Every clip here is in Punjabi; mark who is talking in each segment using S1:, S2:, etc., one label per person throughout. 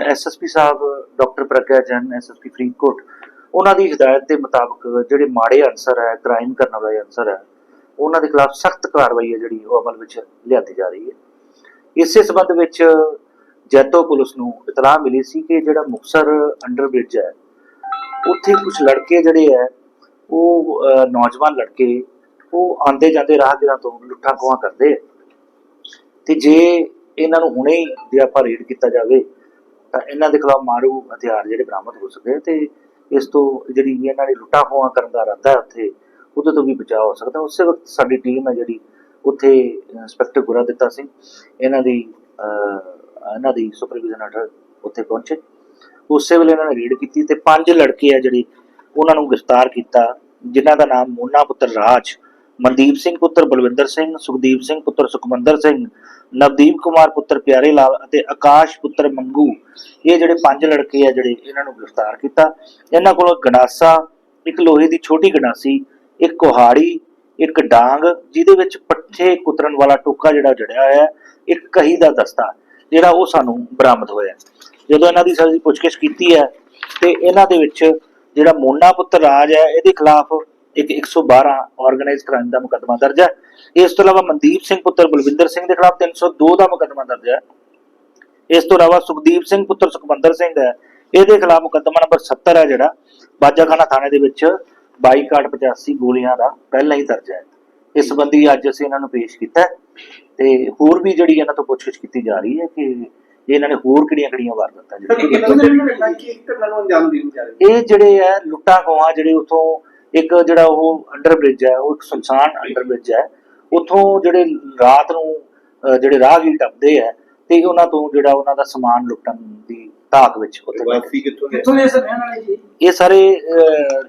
S1: SSP Sahib, doctor Pragya Jain, SSP Faridkot, ਉਹਨਾਂ ਦੀ ਹਦਾਇਤ ਦੇ ਮੁਤਾਬਕ ਜਿਹੜੇ ਮਾੜੇ ਅਨਸਰ ਹੈ ਕ੍ਰਾਈਮ ਕਰਨ ਵਾਲੇ ਅਨਸਰ ਹੈ, ਉਹਨਾਂ ਦੇ ਖਿਲਾਫ ਸਖਤ ਕਾਰਵਾਈ ਹੈ ਜਿਹੜੀ ਉਹ ਅਮਲ ਵਿੱਚ ਲਿਆਂਦੀ ਜਾ ਰਹੀ ਹੈ। ਇਸੇ ਸਬੰਧ ਵਿੱਚ ਜੈਤੋ ਪੁਲਿਸ ਨੂੰ ਇਤਲਾਹ ਮਿਲੀ ਸੀ ਕਿ ਜਿਹੜਾ ਮੁਕਸਰ ਅੰਡਰ ਬ੍ਰਿਜ ਹੈ, ਉੱਥੇ ਕੁਝ ਲੜਕੇ ਜਿਹੜੇ ਹੈ, ਉਹ ਨੌਜਵਾਨ ਲੜਕੇ, ਉਹ ਆਂਦੇ ਜਾਂਦੇ ਰਾਹਗੀਰਾਂ ਤੋਂ ਲੁੱਟਾਂ ਖੋਹਾਂ ਕਰਦੇ ਆ ਤੇ ਜੇ ਇਹਨਾਂ ਨੂੰ ਹੁਣੇ ਹੀ ਜੇ ਆਪਾਂ ਰੇਡ ਕੀਤਾ ਜਾਵੇ ਤਾਂ ਇਹਨਾਂ ਦੇ ਖਿਲਾਫ ਮਾਰੂ ਹਥਿਆਰ ਜਿਹੜੇ ਬਰਾਮਦ ਹੋ ਸਕੇ ਆ ਤੇ ਇਸ ਤੋਂ ਜਿਹੜੀ ਇਹਨਾਂ ਨੇ ਲੁੱਟਾਂ ਖੋਹਾਂ ਕਰਨ ਦਾ ਇਰਾਦਾ ਹੈ ਉੱਥੇ, ਉਹਦੇ ਤੋਂ ਵੀ ਬਚਾਅ ਹੋ ਸਕਦਾ। ਉਸੇ ਵਕਤ ਸਾਡੀ ਟੀਮ ਹੈ ਜਿਹੜੀ ਉੱਥੇ ਇੰਸਪੈਕਟਰ ਗੁਰਾਦਿੱਤਾ ਸੀ ਇਹਨਾਂ ਦੀ ਇਹਨਾਂ ਦੀ ਸੁਪਰਵਿਜ਼ਨ ਹੇਠ ਉੱਥੇ ਪਹੁੰਚੇ। ਉਸੇ ਵੇਲੇ ਇਹਨਾਂ ਨੇ ਰੇਡ ਕੀਤੀ ਤੇ ਪੰਜ ਲੜਕੇ ਆ ਜਿਹੜੇ ਉਹਨਾਂ ਨੂੰ ਗ੍ਰਿਫਤਾਰ ਕੀਤਾ, ਜਿਨ੍ਹਾਂ ਦਾ ਨਾਮ ਮੋਨਾ ਪੁੱਤਰ ਰਾਜ ਮਨਦੀਪ ਸਿੰਘ ਪੁੱਤਰ ਬਲਵਿੰਦਰ ਸਿੰਘ ਸੁਖਦੀਪ ਸਿੰਘ ਪੁੱਤਰ ਸੁਖਮੰਦਰ ਸਿੰਘ ਨਵਦੀਪ ਕੁਮਾਰ ਪੁੱਤਰ ਪਿਆਰੇ ਲਾਲ ਅਤੇ ਆਕਾਸ਼ ਪੁੱਤਰ ਮੰਗੂ। ਇਹ ਜਿਹੜੇ ਪੰਜ ਲੜਕੇ ਆ ਜਿਹੜੇ ਇਹਨਾਂ ਨੂੰ ਗ੍ਰਿਫਤਾਰ ਕੀਤਾ। ਇਹਨਾਂ ਕੋਲੋਂ ਗਣਾਸਾ ਇੱਕ ਲੋਹੇ ਦੀ ਛੋਟੀ ਗਣਾਸੀ ਇੱਕ ਕੁਹਾੜੀ ਇੱਕ ਡਾਂਗ ਜਿਹਦੇ ਵਿੱਚ ਪੱਠੇ ਕੁਤਰਨ ਵਾਲਾ ਟੋਕਾ ਜਿਹੜਾ ਜੜਿਆ ਹੋਇਆ ਹੈ, ਇੱਕ ਕਹੀ ਦਾ ਦਸਤਾ ਜਿਹੜਾ ਉਹ ਸਾਨੂੰ ਬਰਾਮਦ ਹੋਇਆ। ਜਦੋਂ ਇਹਨਾਂ ਦੀ ਸਾਡੀ ਪੁੱਛਗਿੱਛ ਕੀਤੀ ਹੈ ਤੇ ਇਹਨਾਂ ਦੇ ਵਿੱਚ ਜਿਹੜਾ ਮੋਨਾ ਪੁੱਤਰ ਰਾਜ ਹੈ ਇਹਦੇ ਖਿਲਾਫ ਇੱਕ 112 ਆਰਗੇਨਾਈਜ਼ ਕ੍ਰਾਈਮ ਦਾ ਮੁਕੱਦਮਾ ਦਰਜ ਹੈ। ਇਸ ਤੋਂ ਇਲਾਵਾ ਮਨਦੀਪ ਸਿੰਘ ਪੁੱਤਰ ਬਲਵਿੰਦਰ ਸਿੰਘ ਦੇ ਖਿਲਾਫ 302 ਦਾ ਮੁਕੱਦਮਾ ਦਰਜ ਹੈ। ਇਸ ਤੋਂ ਇਲਾਵਾ ਸੁਖਦੀਪ ਸਿੰਘ ਪੁੱਤਰ ਸੁਖਮੰਦਰ ਸਿੰਘ ਹੈ। ਇਹਦੇ ਖਿਲਾਫ ਮੁਕੱਦਮਾ ਨੰਬਰ 70 ਹੈ ਜਿਹੜਾ ਬਾਜਾਖਾਨਾ ਥਾਣੇ ਦੇ ਵਿੱਚ 2285 ਗੋਲੀਆਂ ਦਾ ਪਹਿਲਾਂ ਹੀ ਦਰਜ ਹੈ। ਇਸ ਸੰਬੰਧੀ ਅੱਜ ਅਸੀਂ ਇਹਨਾਂ ਨੂੰ ਪੇਸ਼ ਕੀਤਾ ਤੇ ਹੋਰ ਵੀ ਜਿਹੜੀ ਇਹਨਾਂ ਤੋਂ ਪੁੱਛਗਿੱਛ ਕੀਤੀ ਜਾ ਰਹੀ ਹੈ ਕਿ ਇਹਨਾਂ ਨੇ ਹੋਰ ਕਿਹੜੀਆਂ ਕਿਹੜੀਆਂ ਵਾਰਦਾਤਾਂ ਜਿਹੜੀਆਂ ਇਹ ਜਿਹੜੇ ਹੈ ਲੁੱਟਾਂ ਖੋਹਾਂ ਜਿਹੜੇ ਉਥੋਂ ਇੱਕ ਜਿਹੜਾ ਉਹ ਅੰਡਰ ਬ੍ਰਿਜ ਹੈ ਉਹ ਇੱਕ ਸੁਨਸਾਨ ਅੰਡਰ ਬ੍ਰਿਜ ਹੈ। ਉਥੋਂ ਜਿਹੜੇ ਰਾਤ ਨੂੰ ਜਿਹੜੇ ਰਾਹਗੀਰ ਟੱਪਦੇ ਆ ਤੇ ਉਹਨਾਂ ਤੋਂ ਜਿਹੜਾ ਉਹਨਾਂ ਦਾ ਸਮਾਨ ਲੁੱਟਣ ਦੀ ਤਾਕ ਵਿੱਚ ਉੱਥੇ।
S2: ਵਾਪਸੀ ਕਿੱਥੋਂ ਦੇ
S3: ਕਿੱਥੋਂ ਦੇ ਸਰ ਰਹਿਣ ਵਾਲੇ ਜੀ?
S1: ਇਹ ਸਾਰੇ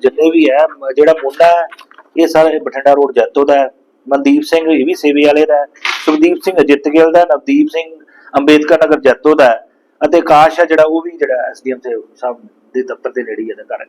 S1: ਜਿੰਨੇ ਵੀ ਹੈ ਜਿਹੜਾ ਮੁੰਡਾ ਹੈ ਇਹ ਸਾਰੇ ਬਠਿੰਡਾ ਰੋਡ ਜੈਤੋ ਦਾ ਹੈ। ਮਨਦੀਪ ਸਿੰਘ ਇਹ ਵੀ ਸੇਵੇ ਵਾਲੇ ਦਾ ਹੈ। ਸੁਖਦੀਪ ਸਿੰਘ ਅਜਿੱਤ ਗਿੱਲ ਦਾ ਹੈ, ਨਵਦੀਪ ਸਿੰਘ ਅੰਬੇਦਕਰ ਨਗਰ ਜੈਤੋ ਦਾ ਹੈ। ਅਤੇ ਆਕਾਸ਼ ਹੈ ਜਿਹੜਾ ਉਹ ਵੀ ਜਿਹੜਾ ਐਸਡੀਐਮ ਸਾਹਿਬ ਦੇ ਦਫ਼ਤਰ ਦੇ ਨੇੜੇ ਹੀ ਇਹਦਾ ਘਰ ਹੈ